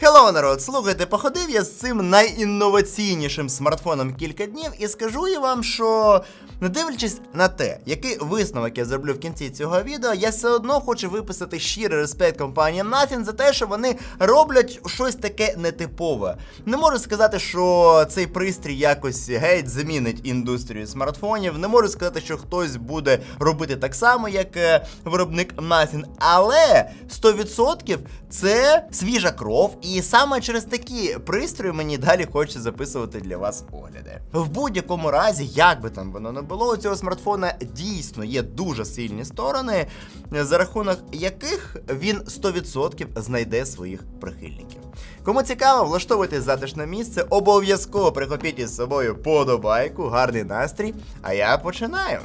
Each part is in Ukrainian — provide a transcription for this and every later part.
Хеллоу, народ, слухайте, походив я з цим найінноваційнішим смартфоном кілька днів і скажу я вам, що не дивлячись на те, який висновок я зроблю в кінці цього відео, я все одно хочу виписати щирий респект компанії Nothing за те, що вони роблять щось таке нетипове. Не можу сказати, що цей пристрій якось геть замінить індустрію смартфонів. Не можу сказати, що хтось буде робити так само, як е, виробник Nothing, але 100% це свіжа кров, і саме через такі пристрої мені далі хочеться записувати для вас огляди. В будь-якому разі, як би там воно не було, у цього смартфона дійсно є дуже сильні сторони, за рахунок яких він 100% знайде своїх прихильників. Кому цікаво, влаштовуйте затишне місце, обов'язково прихопіть із собою подобайку, гарний настрій. А я починаю.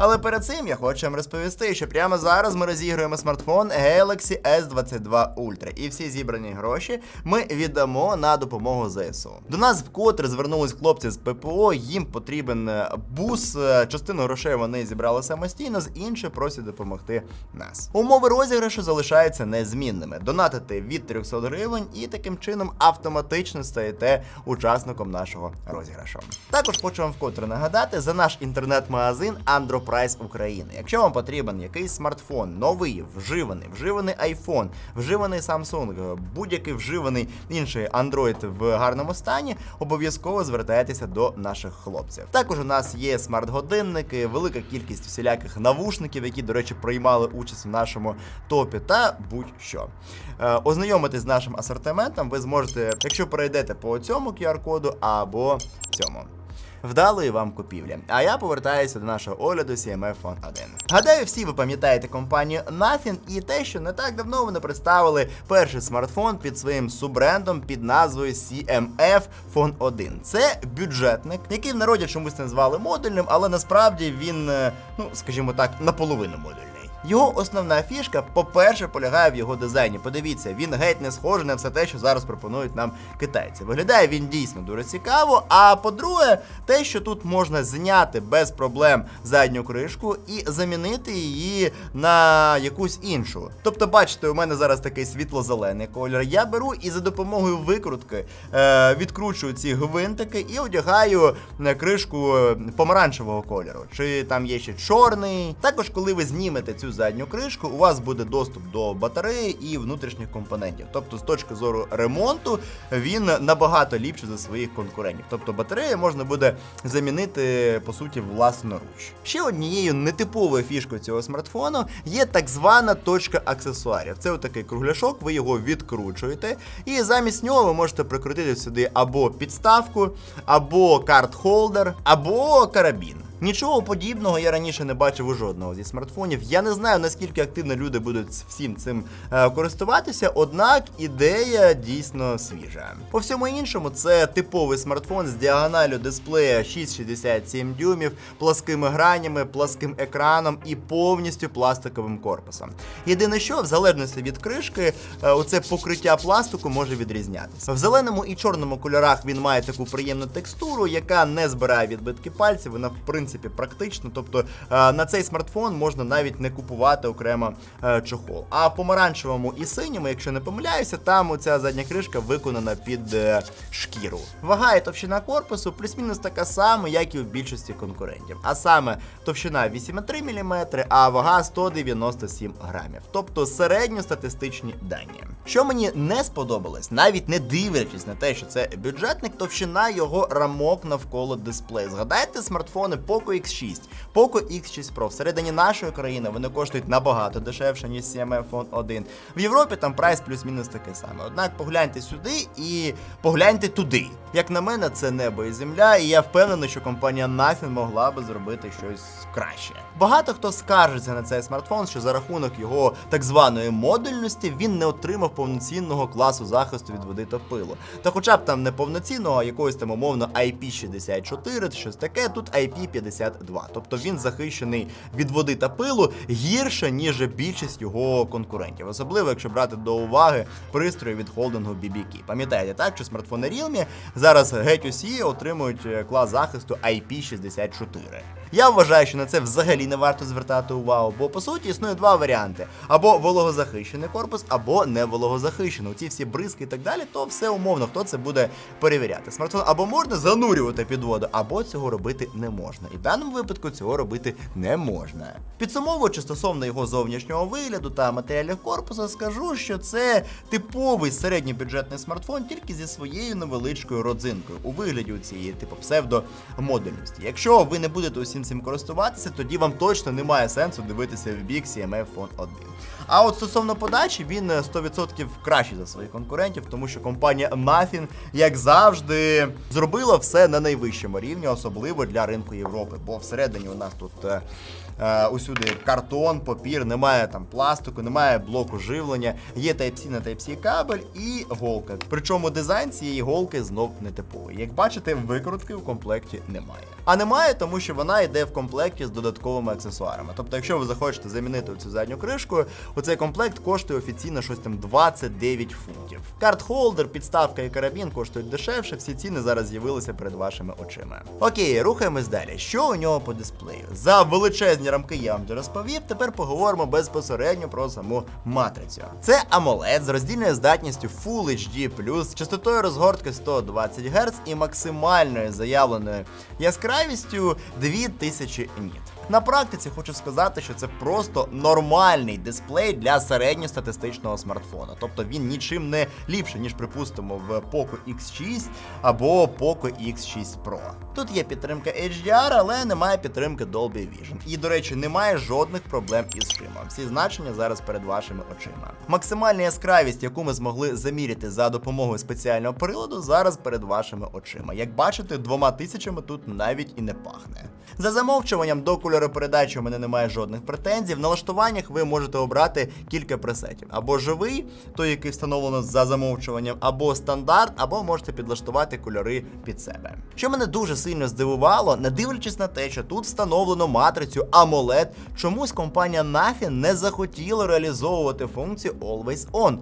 Але перед цим я хочу вам розповісти, що прямо зараз ми розігруємо смартфон Galaxy S22 Ultra. І всі зібрані гроші ми віддамо на допомогу ЗСУ. До нас вкотре звернулись хлопці з ППО. Їм потрібен е, бус. е, Частину грошей вони зібрали самостійно, з іншої просять допомогти нас. Умови розіграшу залишаються незмінними. Донатити від 300 гривень і таким чином автоматично стаєте учасником нашого розіграшу. Також хочу вам вкотре нагадати за наш інтернет-магазин Andropриce України. Якщо вам потрібен якийсь смартфон, новий, вживаний, вживаний iPhone, вживаний Samsung, будь-який вживаний інший Android в гарному стані, обов'язково звертайтеся до наших хлопців. Також у нас є смарт-годинники, велика кількість всіляких навушників, які, до речі, приймали участь в нашому топі, та будь-що. Е, Ознайомитись з нашим асортиментом ви зможете, якщо перейдете по цьому QR-коду або цьому. Вдалої вам купівлі. А я повертаюся до нашого огляду CMF Phone 1. Гадаю, всі ви пам'ятаєте компанію Nothing і те, що не так давно вони представили перший смартфон під своїм суббрендом під назвою CMF Phone 1. Це бюджетник, який в народі чомусь назвали модульним, але насправді він, е, ну скажімо так, наполовину модульний. Його основна фішка, по-перше, полягає в його дизайні. Подивіться, він геть не схожий на все те, що зараз пропонують нам китайці. Виглядає він дійсно дуже цікаво. А по-друге, те, що тут можна зняти без проблем задню кришку і замінити її на якусь іншу. Тобто, бачите, у мене зараз такий світло-зелений колір. Я беру і за допомогою викрутки е, відкручую ці гвинтики і одягаю на кришку е, помаранчевого кольору. Чи там є ще чорний. Також, коли ви знімете цю задню кришку, у вас буде доступ до батареї і внутрішніх компонентів. Тобто, з точки зору ремонту, він набагато ліпше за своїх конкурентів. Тобто батарею можна буде замінити по суті власноруч. Ще однією нетиповою фішкою цього смартфону є так звана точка аксесуарів. Це отакий кругляшок, ви його відкручуєте, і замість нього ви можете прикрутити сюди або підставку, або карт-холдер, або карабін. Нічого подібного я раніше не бачив у жодного зі смартфонів. Я не знаю наскільки активно люди будуть всім цим е, користуватися, однак ідея дійсно свіжа. По всьому іншому, це типовий смартфон з діагоналю дисплея 6,67 дюймів, пласкими гранями, пласким екраном і повністю пластиковим корпусом. Єдине, що в залежності від кришки, е, оце покриття пластику може відрізнятися. В зеленому і чорному кольорах він має таку приємну текстуру, яка не збирає відбитки пальців. Вона в принципі практична. Тобто е, на цей смартфон можна навіть не купувати окремо е, чохол. А в помаранчевому і синьому, якщо не помиляюся, там оця задня кришка виконана під е, шкіру. Вага і товщина корпусу плюс-мінус така сама, як і у більшості конкурентів. А саме товщина 8,3 мм, а вага 197 грамів. Тобто середньостатистичні дані. Що мені не сподобалось, навіть не дивлячись на те, що це бюджетник, товщина його рамок навколо дисплею. Згадайте смартфони Poco X6, Poco X6 Pro. Всередині нашої країни вони коштують набагато дешевше, ніж CMF Phone 1. В Європі там прайс плюс-мінус такий самий. Однак погляньте сюди і погляньте туди. Як на мене, це небо і земля, і я впевнений, що компанія Nothing могла би зробити щось краще. Багато хто скаржиться на цей смартфон, що за рахунок його так званої модульності він не отримав повноцінного класу захисту від води та пилу. Та хоча б там не повноцінного, а якогось там умовно IP64, щось таке, тут IP52. Тобто він захищений від води та пилу гірше, ніж більшість його конкурентів. Особливо, якщо брати до уваги пристрої від холдингу BBK. Пам'ятаєте, так, що смартфони Realme зараз геть усі отримують е, клас захисту IP64. Я вважаю, що на це взагалі не варто звертати увагу, бо по суті існує два варіанти: або вологозахищений корпус, або не вологозахищений. Ці всі бризки і так далі, то все умовно, хто це буде перевіряти. Смартфон або можна занурювати під воду, або цього робити не можна. І в даному випадку цього робити не можна. Підсумовуючи стосовно його зовнішнього вигляду та матеріалів корпусу, скажу, що це типовий середньобюджетний смартфон, тільки зі своєю невеличкою родзинкою у вигляді цієї типу псевдомодульності. Якщо ви не будете усім цим користуватися, тоді вам точно немає сенсу дивитися в бік CMF Phone 1. А от стосовно подачі, він е, 100% кращий за своїх конкурентів, тому що компанія Muffin, як завжди, зробила все на найвищому рівні, особливо для ринку Європи. Бо всередині у нас тут е, е, усюди картон, папір, немає там пластику, немає блоку живлення, є Type-C на Type-C кабель і голка. Причому дизайн цієї голки знов не типовий. Як бачите, викрутки в комплекті немає. А немає, тому що вона йде в комплекті з додатковими аксесуарами. Тобто, якщо ви захочете замінити цю задню кришку, оцей комплект коштує офіційно щось там 29 фунтів. Карт-холдер, підставка і карабін коштують дешевше. Всі ціни зараз з'явилися перед вашими очима. Окей, рухаємось далі. Що у нього по дисплею? За величезні рамки я вам розповів. Тепер поговоримо безпосередньо про саму матрицю. Це AMOLED з роздільною здатністю Full HD+, частотою розгортки 120 Гц і максимальною заявленою яскравістю 2000 ніт. На практиці хочу сказати, що це просто нормальний дисплей для середньостатистичного смартфона. Тобто він нічим не ліпше, ніж припустимо в Poco X6 або Poco X6 Pro. Тут є підтримка HDR, але немає підтримки Dolby Vision. І, до речі, немає жодних проблем із шимом. Всі значення зараз перед вашими очима. Максимальна яскравість, яку ми змогли заміряти за допомогою спеціального приладу, зараз перед вашими очима. Як бачите, двома тисячами тут навіть і не пахне. За замовчуванням до кольоропередачі у мене немає жодних претензій. В налаштуваннях ви можете обрати кілька пресетів: або живий, той, який встановлено за замовчуванням, або стандарт, або можете підлаштувати кольори під себе. Що мене дуже сильно здивувало, не дивлячись на те, що тут встановлено матрицю AMOLED, чомусь компанія Nothing не захотіла реалізовувати функцію Always On.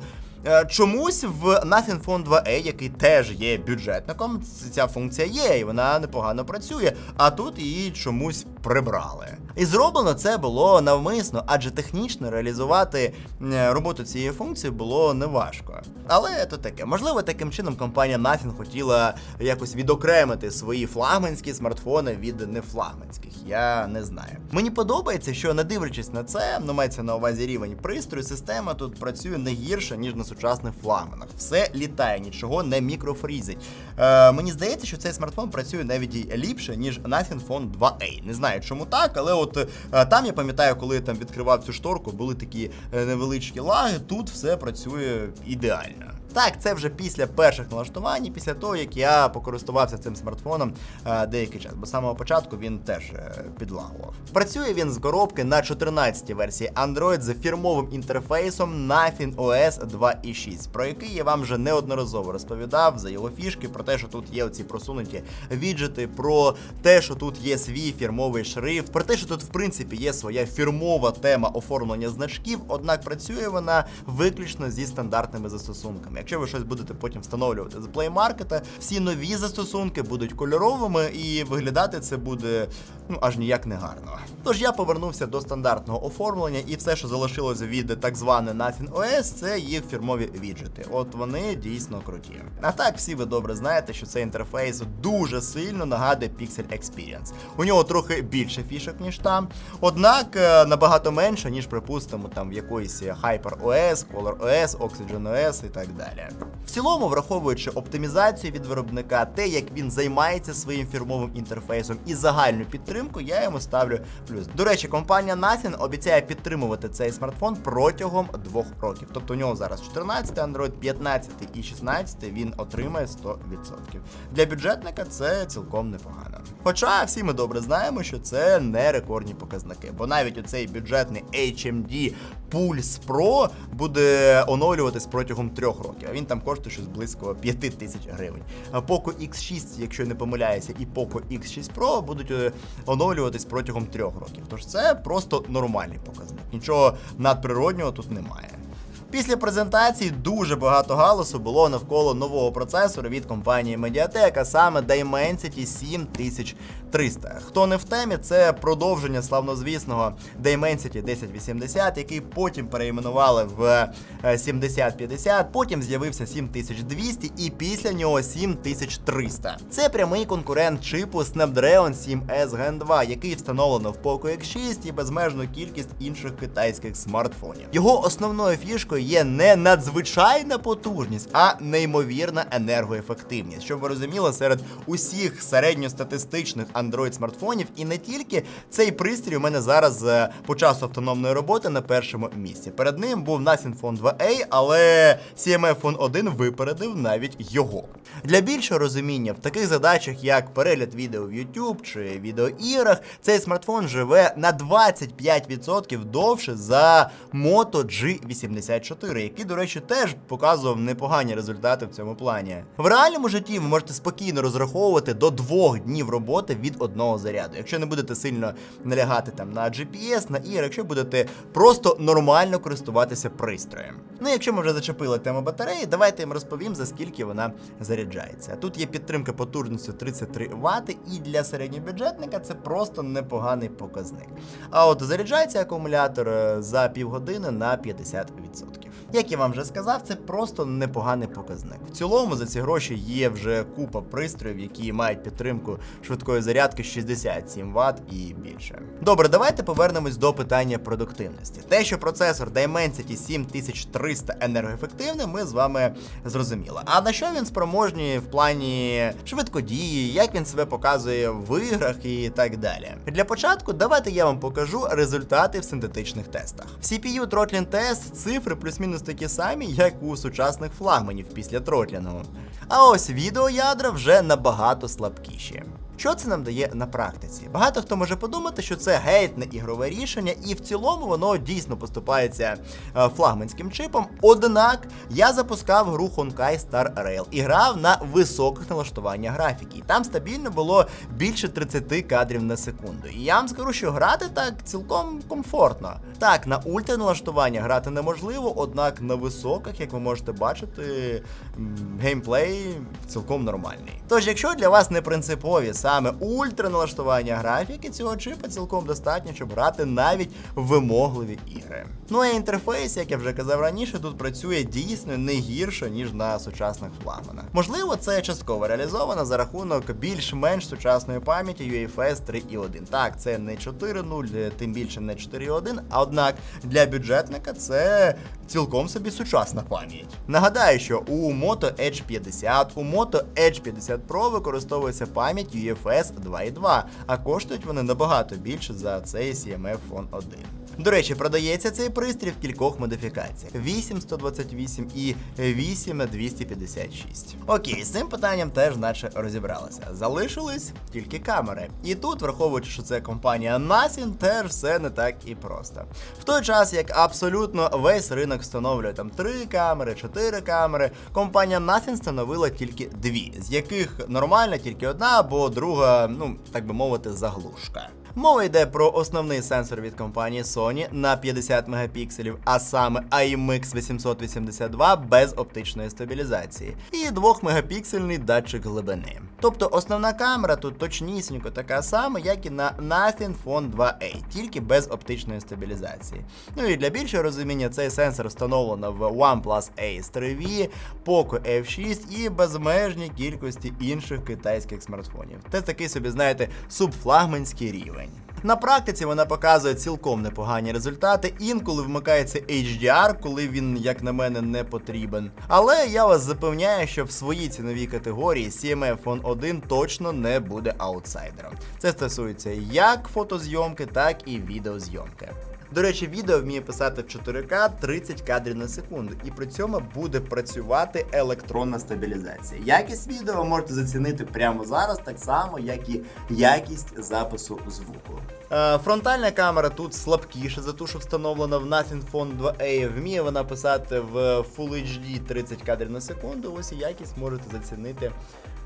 Е, Чомусь в Nothing Phone 2A, який теж є бюджетником, ця функція є, і вона непогано працює, а тут її чомусь прибрали. І зроблено це було навмисно, адже технічно реалізувати роботу цієї функції було неважко. Але то таке. Можливо, таким чином компанія Nothing хотіла якось відокремити свої флагманські смартфони від нефлагманських. Я не знаю. Мені подобається, що не дивлячись на це, ну мається на увазі рівень пристрою, система тут працює не гірше, ніж на сучасних флагманах. Все літає, нічого не мікрофрізить. Е, мені здається, що цей смартфон працює навіть ліпше, ніж Nothing Phone 2A. Не знаю, чому так, але от е, там я пам'ятаю, коли там відкривав цю шторку, були такі е, невеличкі лаги. Тут все працює ідеально. Так, це вже після перших налаштувань, після того, як я покористувався цим смартфоном е, деякий час, бо з самого початку він теж е, підлагував. Працює він з коробки на 14-й версії Android з фірмовим інтерфейсом Nothing OS 2.6, про який я вам вже неодноразово розповідав за його фішки, про те, що тут є оці просунуті віджити, про те, що тут є свій фірмовий шрифт, про те, що тут в принципі є своя фірмова тема оформлення значків, однак працює вона виключно зі стандартними застосунками. Якщо ви щось будете потім встановлювати з Play Market, всі нові застосунки будуть кольоровими і виглядати це буде ну аж ніяк не гарно. Тож я повернувся до стандартного оформлення, і все, що залишилося від так званої Nothing OS, це їх фірмові віджити. От вони дійсно круті. А так, всі ви добре знаєте, що цей інтерфейс дуже сильно нагадує Pixel Experience. У нього трохи більше фішок, ніж там, однак е, набагато менше, ніж, припустимо, там в якоїсь Hyper OS, Color OS, Oxygen OS і так далі. В цілому, враховуючи оптимізацію від виробника, те, як він займається своїм фірмовим інтерфейсом і загальну підтримку, я йому ставлю плюс. До речі, компанія Nothing обіцяє підтримувати цей смартфон протягом двох років. Тобто у нього зараз 14 Android, 15 і 16 він отримає 100%. Для бюджетника це цілком непогано. Хоча всі ми добре знаємо, що це не рекордні показники, бо навіть оцей бюджетний HMD Pulse Pro буде оновлюватись протягом трьох років. А він там коштує щось близько 5 тисяч гривень. Poco X6, якщо я не помиляюся, і Poco X6 Pro будуть е, оновлюватись протягом трьох років. Тож це просто нормальний показник. Нічого надприроднього тут немає. Після презентації дуже багато галасу було навколо нового процесору від компанії Mediatek, а саме Dimensity 7300. Хто не в темі, це продовження славнозвісного Dimensity 1080, який потім переіменували в е, 7050, потім з'явився 7200 і після нього 7300. Це прямий конкурент чипу Snapdragon 7S Gen 2, який встановлено в Poco X6 і безмежну кількість інших китайських смартфонів. Його основною фішкою є не надзвичайна потужність, а неймовірна енергоефективність. Щоб ви розуміли, серед усіх середньостатистичних Android смартфонів, і не тільки цей пристрій у мене зараз е, по часу автономної роботи на першому місці. Перед ним був Nothing Phone 2A, але CMF Phone 1 випередив навіть його. Для більшого розуміння в таких задачах, як перегляд відео в YouTube чи відеоіграх, цей смартфон живе на 25% довше за Moto G84, який, до речі, теж показував непогані результати в цьому плані. В реальному житті ви можете спокійно розраховувати до двох днів роботи одного заряду, якщо не будете сильно налягати там на GPS, на ігри, якщо будете просто нормально користуватися пристроєм. Ну, якщо ми вже зачепили тему батареї, давайте вам розповім, за скільки вона заряджається. Тут є підтримка потужністю 33 Вт, і для середньобюджетника це просто непоганий показник. А от заряджається акумулятор е, за півгодини на 50%. Як я вам вже сказав, це просто непоганий показник. В цілому за ці гроші є вже купа пристроїв, які мають підтримку швидкої зарядки 67 Вт і більше. Добре, давайте повернемось до питання продуктивності. Те, що процесор Dimensity 7300 енергоефективний, ми з вами зрозуміли. А на що він спроможний в плані швидкодії, як він себе показує в іграх і так далі. Для початку давайте я вам покажу результати в синтетичних тестах. В CPU Throttling Test цифри плюс-мінус такі самі, як у сучасних флагманів після тротлінгу. А ось відеоядра вже набагато слабкіші. Що це нам дає на практиці? Багато хто може подумати, що це гейтне ігрове рішення, і в цілому воно дійсно поступається е, флагманським чипом. Однак я запускав гру Honkai Star Rail і грав на високих налаштуваннях графіки. І там стабільно було більше 30 кадрів на секунду. І я вам скажу, що грати так цілком комфортно. Так, на ультра налаштування грати неможливо, однак на високих, як ви можете бачити, геймплей цілком нормальний. Тож, якщо для вас не принципові саме ультра налаштування графіки, цього чипа цілком достатньо, щоб грати навіть вимогливі ігри. Ну а інтерфейс, як я вже казав раніше, тут працює дійсно не гірше, ніж на сучасних флагманах. Можливо, це частково реалізовано за рахунок більш-менш сучасної пам'яті UEFS 3.1. Так, це не 4.0, тим більше не 4.1, а однак для бюджетника це цілком собі сучасна пам'ять. Нагадаю, що у Moto Edge 50, у Moto Edge 50 Pro використовується пам'ять UFS 2.2, а коштують вони набагато більше за цей CMF Phone 1. До речі, продається цей пристрій в кількох модифікаціях: 8128 і 8256. Окей, з цим питанням теж наче розібралися. Залишились тільки камери. І тут, враховуючи, що це компанія Nothing, теж все не так і просто. В той час, як абсолютно весь ринок встановлює там 3 камери, 4 камери, компанія Nothing встановила тільки дві, з яких нормальна тільки одна, бо друга, ну так би мовити, заглушка. Мова йде про основний сенсор від компанії Sony на 50 мегапікселів, а саме IMX 882 без оптичної стабілізації, і 2-мегапіксельний датчик глибини. Тобто основна камера тут точнісінько така сама, як і на Nothing Phone 2A, тільки без оптичної стабілізації. Ну і для більшого розуміння, цей сенсор встановлено в OnePlus Ace 3V, Poco F6 і безмежній кількості інших китайських смартфонів. Це такий собі, знаєте, субфлагманський рівень. На практиці вона показує цілком непогані результати. Інколи вмикається HDR, коли він, як на мене, не потрібен. Але я вас запевняю, що в своїй ціновій категорії CMF Phone 1 точно не буде аутсайдером. Це стосується як фотозйомки, так і відеозйомки. До речі, відео вміє писати в 4К 30 кадрів на секунду, і при цьому буде працювати електронна стабілізація. Якість відео можете зацінити прямо зараз, так само, як і якість запису звуку. Е, фронтальна камера тут слабкіша за ту, що встановлена в Phone 2A. Вміє вона писати в Full HD 30 кадрів на секунду. Ось і якість можете зацінити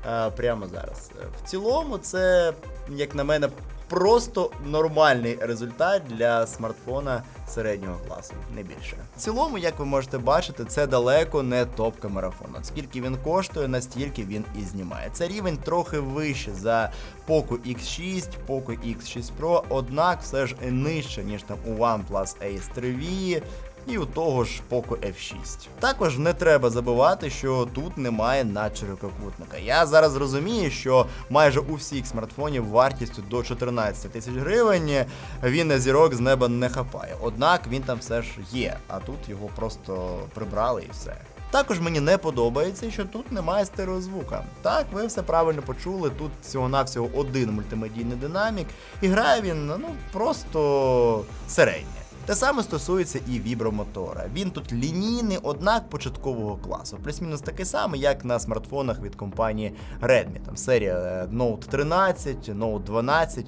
е, прямо зараз. Е, В цілому, це, як на мене, просто нормальний результат для смартфона середнього класу, не більше. В цілому, як ви можете бачити, це далеко не топка марафону. Скільки він коштує, настільки він і знімає. Це рівень трохи вище за Poco X6, Poco X6 Pro, однак все ж нижче, ніж там у OnePlus Ace 3V. І у того ж Poco F6. Також не треба забувати, що тут немає надширококутника. Я зараз розумію, що майже у всіх смартфонів вартістю до 14 тисяч гривень він на зірок з неба не хапає. Однак він там все ж є, а тут його просто прибрали і все. Також мені не подобається, що тут немає стереозвука. Так, ви все правильно почули. Тут всього-навсього один мультимедійний динамік, і грає він ну просто середнє. Те саме стосується і вібромотора. Він тут лінійний, однак початкового класу. Плюс-мінус такий самий, як на смартфонах від компанії Redmi. Там серія е, Note 13, Note 12.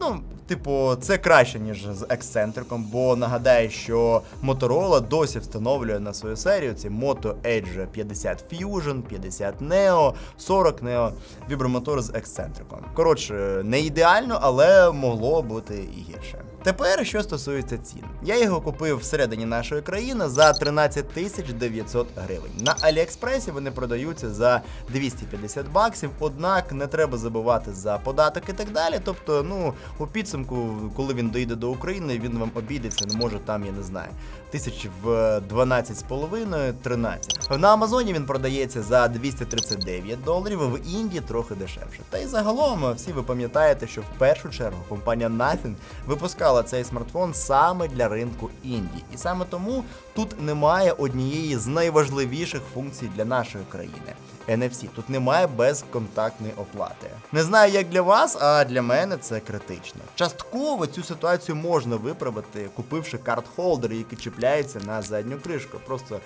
Ну, типу, це краще, ніж з ексцентриком, бо нагадаю, що Motorola досі встановлює на свою серію ці Moto Edge 50 Fusion, 50 Neo, 40 Neo, вібромотор з ексцентриком. Коротше, не ідеально, але могло бути і гірше. Тепер, що стосується цін, я його купив всередині нашої країни за 13 тисяч 900 гривень. На Аліекспресі вони продаються за 250 баксів, однак не треба забувати за податок і так далі. Тобто, ну, у підсумку, коли він доїде до України, він вам обійдеться, не може там, я не знаю, тисяч в 12,5-13. На Амазоні він продається за 239 доларів, в Індії трохи дешевше. Та й загалом всі ви пам'ятаєте, що в першу чергу компанія Nothing випускала цей смартфон саме для ринку Індії. І саме тому тут немає однієї з найважливіших функцій для нашої країни. NFC. Тут немає безконтактної оплати. Не знаю, як для вас, а для мене це критично. Частково цю ситуацію можна виправити, купивши карт-холдер, який чіпляється на задню кришку. Просто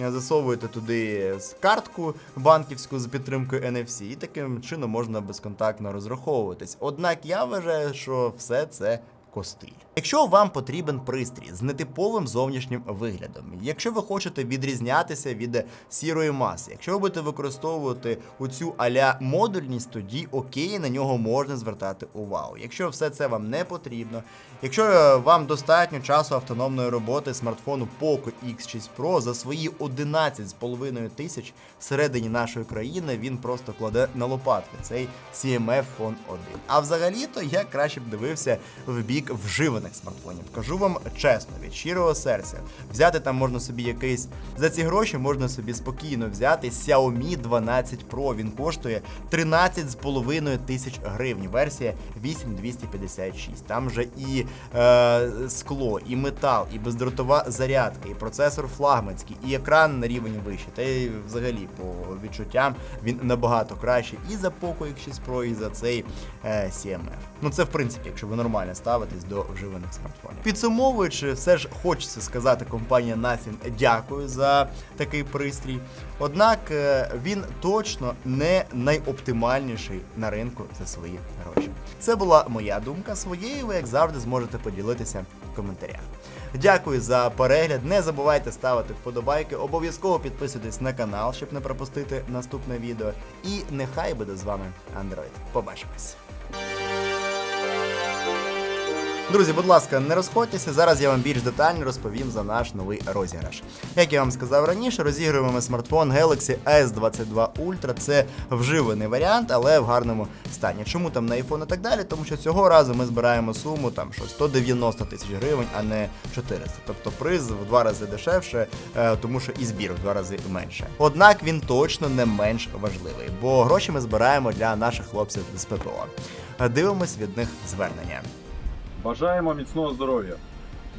е, засовуєте туди картку банківську з підтримкою NFC, і таким чином можна безконтактно розраховуватись. Однак я вважаю, що все це костиль. Якщо вам потрібен пристрій з нетиповим зовнішнім виглядом, якщо ви хочете відрізнятися від сірої маси, якщо ви будете використовувати оцю аля модульність, тоді окей, на нього можна звертати увагу. Якщо все це вам не потрібно, якщо е, вам достатньо часу автономної роботи смартфону Poco X6 Pro за свої 11,5 тисяч всередині нашої країни, він просто кладе на лопатки цей CMF Phone 1. А взагалі-то я краще б дивився в бік вживаних смартфонів. Кажу вам чесно, від щирого серця. Взяти там можна собі якийсь за ці гроші можна собі спокійно взяти Xiaomi 12 Pro. Він коштує 13,5 тисяч гривень. Версія 8256. Там вже і е, скло, і метал, і бездротова зарядка, і процесор флагманський, і екран на рівень вищий. Та й взагалі по відчуттям він набагато кращий і за Poco X6 Pro, і за цей е, CMF. Ну це в принципі, якщо ви нормально ставитесь до вживаних смартфонів. Підсумовуючи, все ж хочеться сказати компанія Nothing дякую за такий пристрій. Однак е, він точно не найоптимальніший на ринку за свої гроші. Це була моя думка. Своєю ви, як завжди, зможете поділитися в коментарях. Дякую за перегляд. Не забувайте ставити вподобайки, обов'язково підписуйтесь на канал, щоб не пропустити наступне відео. І нехай буде з вами Android. Побачимось. Друзі, будь ласка, не розходьтеся. Зараз я вам більш детально розповім за наш новий розіграш. Як я вам сказав раніше, розігруємо ми смартфон Galaxy S22 Ultra. Це вживаний варіант, але в гарному стані. Чому там на iPhone і так далі? Тому що цього разу ми збираємо суму там що 190 тисяч гривень, а не 400. Тобто приз в два рази дешевше, е, тому що і збір в два рази менше. Однак він точно не менш важливий, бо гроші ми збираємо для наших хлопців з ППО. Дивимось від них звернення. Бажаємо міцного здоров'я.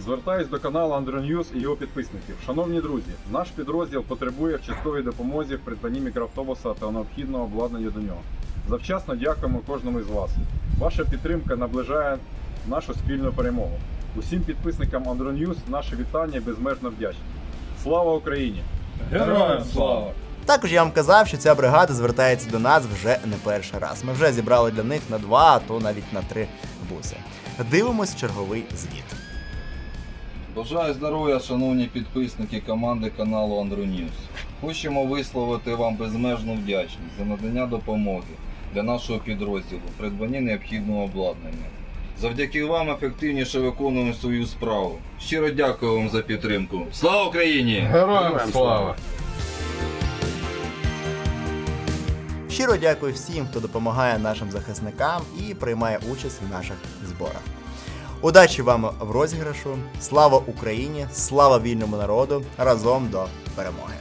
Звертаюсь до каналу Andronews і його підписників. Шановні друзі, наш підрозділ потребує в частковій допомозі в придбанні мікроавтобуса та необхідного обладнання до нього. Завчасно дякуємо кожному із вас. Ваша підтримка наближає нашу спільну перемогу. Усім підписникам Andronews наше вітання і безмежно вдячні. Слава Україні! Героям слава! Також я вам казав, що ця бригада звертається до нас вже не перший раз. Ми вже зібрали для них на два, а то навіть на три буси. Дивимось черговий звіт. Бажаю здоров'я, шановні підписники команди каналу Andronews. Хочемо висловити вам безмежну вдячність за надання допомоги для нашого підрозділу в придбанні необхідного обладнання. Завдяки вам ефективніше виконуємо свою справу. Щиро дякую вам за підтримку. Слава Україні! Героям слава! Щиро дякую всім, хто допомагає нашим захисникам і приймає участь в наших зборах. Удачі вам в розіграшу! Слава Україні! Слава вільному народу! Разом до перемоги!